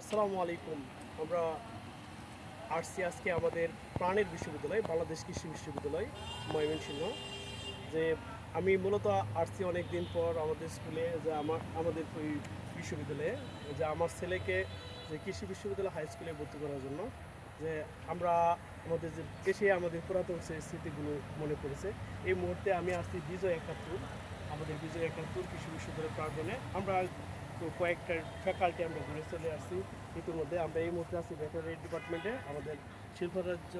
আসসালামু আলাইকুম। আমরা আসছি আজকে আমাদের প্রাণের বিশ্ববিদ্যালয়, বাংলাদেশ কৃষি বিশ্ববিদ্যালয়, ময়মনসিংহ, যে আমি মূলত আসছি অনেক দিন পর আমাদের স্কুলে, যে আমার, আমাদের ওই বিশ্ববিদ্যালয়ে, যে আমার ছেলেকে যে কৃষি বিশ্ববিদ্যালয় হাই স্কুলে ভর্তি করার জন্য, যে আমরা আমাদের যে এসে আমাদের পুরাতন স্মৃতিগুলো মনে পড়েছে। এই মুহূর্তে আমি আসছি বিজয় একাত্তর, আমাদের বিজয় একাত্তর কৃষি বিশ্ববিদ্যালয় প্রাঙ্গণে। আমরা তো কয়েকটা ফ্যাকাল্টি আমরা ঘুরে চলে আসছি। ইতিমধ্যে আমরা এই মুহূর্তে আছি ভেটেরিনারি ডিপার্টমেন্টে। আমাদের শিল্পরাজ্য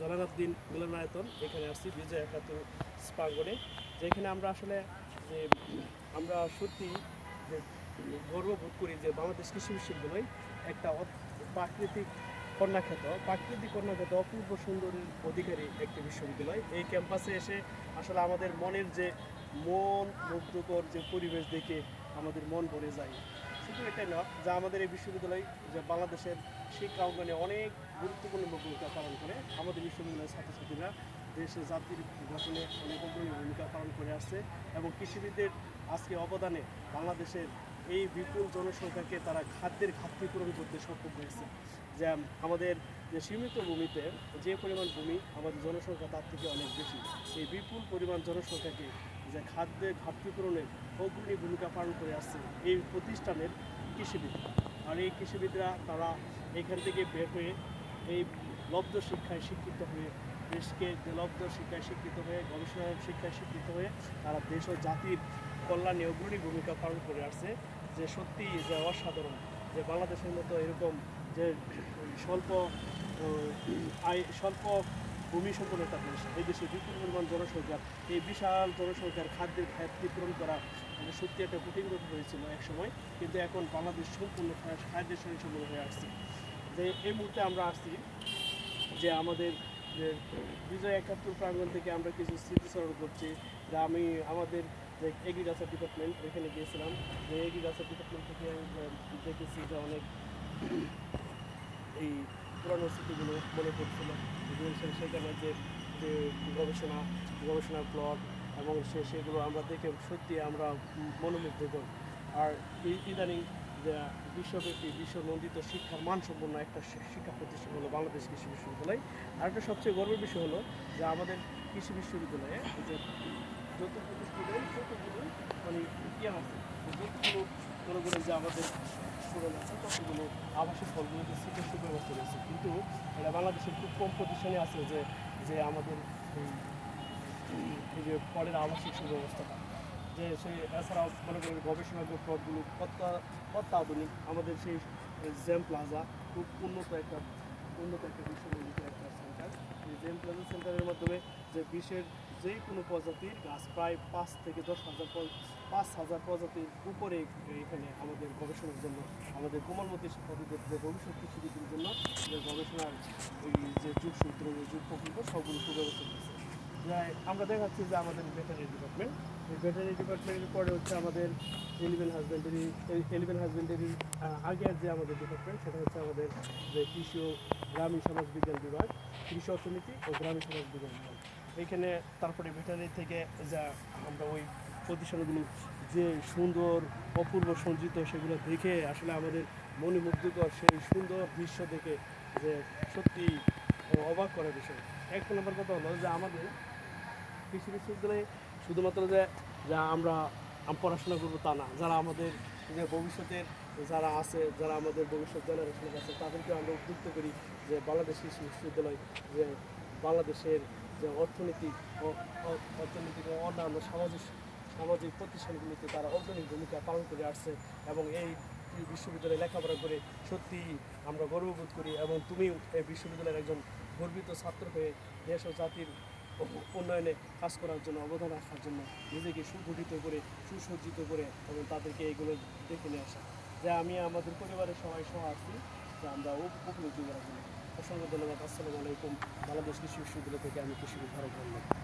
জলানাদ্দিন মিলনায়তন, এখানে আসছি বিজয় একাত্তর প্রাঙ্গণে যেখানে আমরা আসলে যে, আমরা সত্যি যে গর্ববোধ করি যে, বাংলাদেশ কৃষি বিশ্ববিদ্যালয় একটা প্রাকৃতিক কন্যাখ্যাত প্রাকৃতিক কন্যাখ্যাত অপূর্ব সুন্দরীর অধিকারী একটি বিশ্ববিদ্যালয়। এই ক্যাম্পাসে এসে আসলে আমাদের মনের যে মন মুগ্ধকর যে পরিবেশ দেখে আমাদের মন ভরে যায়। শুধু এটাই না, যা আমাদের এই বিশ্ববিদ্যালয়, যে বাংলাদেশের শিক্ষা অঙ্গনে অনেক গুরুত্বপূর্ণ ভূমিকা পালন করে, আমাদের বিশ্ববিদ্যালয়ের ছাত্রছাত্রীরা দেশের জাতির গঠনে অনেক অগ্রণী ভূমিকা পালন করে আসছে এবং কৃষিবিদদের আজকে অবদানে বাংলাদেশের এই বিপুল জনসংখ্যাকে তারা খাদ্যের ঘাটতি পূরণ করতে সক্ষম হয়েছে। যে আমাদের যে সীমিত ভূমিতে যে পরিমাণ ভূমি আমাদের জনসংখ্যা তার থেকে অনেক বেশি। এই বিপুল পরিমাণ জনসংখ্যাকে যে খাদ্যের ঘাটতি পূরণের অগ্রণী ভূমিকা পালন করে আসছে এই প্রতিষ্ঠানের কৃষিবিদ আর এই কৃষিবিদরা, তারা এখান থেকে বের হয়ে এই লব্ধ শিক্ষায় শিক্ষিত হয়ে, দেশকে লব্ধ শিক্ষায় শিক্ষিত হয়ে গবেষণা শিক্ষায় শিক্ষিত হয়ে, তারা দেশ ও জাতির কল্যাণে অগ্রণী ভূমিকা পালন করে আসছে। যে সত্যি, যে অসাধারণ, যে বাংলাদেশের মতো এরকম যে স্বল্প আয়, স্বল্প ভূমি সম্পন্ন একটা দেশ এই দেশে বিপুল পরিমাণ জনসংখ্যা এই বিশাল জনসংখ্যার খাদ্যের ঘাটতি পূরণ করা মানে সত্যি একটা কঠিন ব্যাপার হয়েছিল এক সময় কিন্তু এখন বাংলাদেশ সম্পূর্ণ খাদ্যের সঙ্গে সম্পূর্ণ হয়ে আসছে। যে এই মুহূর্তে আমরা আসছি যে আমাদের যে বিজয় একাত্তর প্রাঙ্গণ থেকে আমরা কিছু স্মৃতিস্মরণ করছি। যে আমি আমাদের যে এগ্রিকালচার ডিপার্টমেন্ট ওইখানে গিয়েছিলাম। যে এগ্রিকালচার ডিপার্টমেন্ট থেকে আমি দেখেছি যে অনেক এই পুরানো স্মৃতিগুলো মনে পড়ছিল। সে- সেখানে যে যে গবেষণা, গবেষণার প্লট এবং সে, সেগুলো আমরা দেখে সত্যি আমরা মনোমুগ্ধকর। আর ইদানিং বিশ্বব্যাপী, বিশ্বনন্দিত শিক্ষার মানসম্পন্ন একটা শিক্ষা প্রতিষ্ঠান হলো বাংলাদেশ কৃষি বিশ্ববিদ্যালয়। আর একটা সবচেয়ে গর্বের বিষয় হলো যে আমাদের কৃষি বিশ্ববিদ্যালয়ে যে যত প্রতিষ্ঠান ততগুলো মানে ইয়ে আছে। যতগুলো মনে করেন যে আমাদের স্টুডেন্ট আছে ততগুলো আবাসিক হলগুলোতে সিটের সুব্যবস্থা রয়েছে। কিন্তু এটা বাংলাদেশের খুব কম প্রতিষ্ঠানে আছে যে যে আমাদের এই যে পরের আবাসিক সুব্যবস্থাটা। যে সেই এছাড়াও মনে করেন কত কত আধুনিক আমাদের সেই জ্যাম প্লাজা খুব উন্নত একটা উন্নত একটা বিশ্বনন্দিত একটা সেন্টার এই জ্যাম প্লাজা সেন্টারের মাধ্যমে যে বিশ্বের যে কোনো প্রজাতির গাছ প্রায় পাঁচ থেকে দশ হাজার পাঁচ হাজার প্রজাতির উপরে এখানে আমাদের গবেষণার জন্য, আমাদের কোমলমতি শিক্ষার্থীদের যে ভবিষ্যৎ কৃষিবিদের জন্য যে গবেষণার এই যে যুগসূত্র যুগ প্রকল্প, সবগুলো সুব্যবস্থা করছে আমরা দেখাচ্ছি যে আমাদের ভেটারি ডিপার্টমেন্ট এই ভেটারি ডিপার্টমেন্টের পরে হচ্ছে আমাদের এলিভেন হাজবেন্ডারি এলিভেন হাজবেন্ডারি আগের যে আমাদের ডিপার্টমেন্ট সেটা হচ্ছে আমাদের যে কৃষি ও গ্রামীণ সমাজ বিজ্ঞান বিভাগ, কৃষি অর্থনীতি ও গ্রামীণ সমাজ বিজ্ঞান বিভাগ। এইখানে তারপরে ভেটারি থেকে যা আমরা ওই প্রতিষ্ঠানগুলো যে সুন্দর, অপূর্ব সঞ্চিত সেগুলো দেখে আসলে আমাদের মনোমুগ্ধকর সেই সুন্দর দৃশ্য দেখে যে সত্যি অবাক করার বিষয়। এক নম্বর কথা হলো যে আমাদের কৃষি বিশ্ববিদ্যালয়ে শুধুমাত্র যে, যা আমরা পড়াশোনা করব তা না, যারা আমাদের যে ভবিষ্যতের যারা আছে, যারা আমাদের ভবিষ্যৎ জেনারেশনের আছে তাদেরকে আমরা উদ্যুক্ত করি যে বাংলাদেশ কৃষি বিশ্ববিদ্যালয় যে বাংলাদেশের যে অর্থনৈতিক অর্থনৈতিক অন্যান্য সামাজিক সামাজিক প্রতিষ্ঠানগুলিতে তারা অগ্রণী ভূমিকা পালন করে আসছে এবং এই বিশ্ববিদ্যালয়ে লেখাপড়া করে সত্যি আমরা গর্ববোধ করি এবং তুমিও এই বিশ্ববিদ্যালয়ের একজন গর্বিত ছাত্র হয়ে দেশ ও জাতির উন্নয়নে কাজ করার জন্য অবদান রাখার জন্য নিজেকে সুগঠিত করে, সুসজ্জিত করে এবং তাদেরকে এইগুলো দেখে নিয়ে আসা। যে আমি আমাদের পরিবারের সবাই সহ আছি, যে আমরা উপ- উপলব্ধি করার জন্য। অসংখ্য ধন্যবাদ আসসালামু আলাইকুম। বাংলাদেশ কৃষি বিশ্ববিদ্যালয় থেকে আমি কৃষি বিভাগ ধন্যবাদ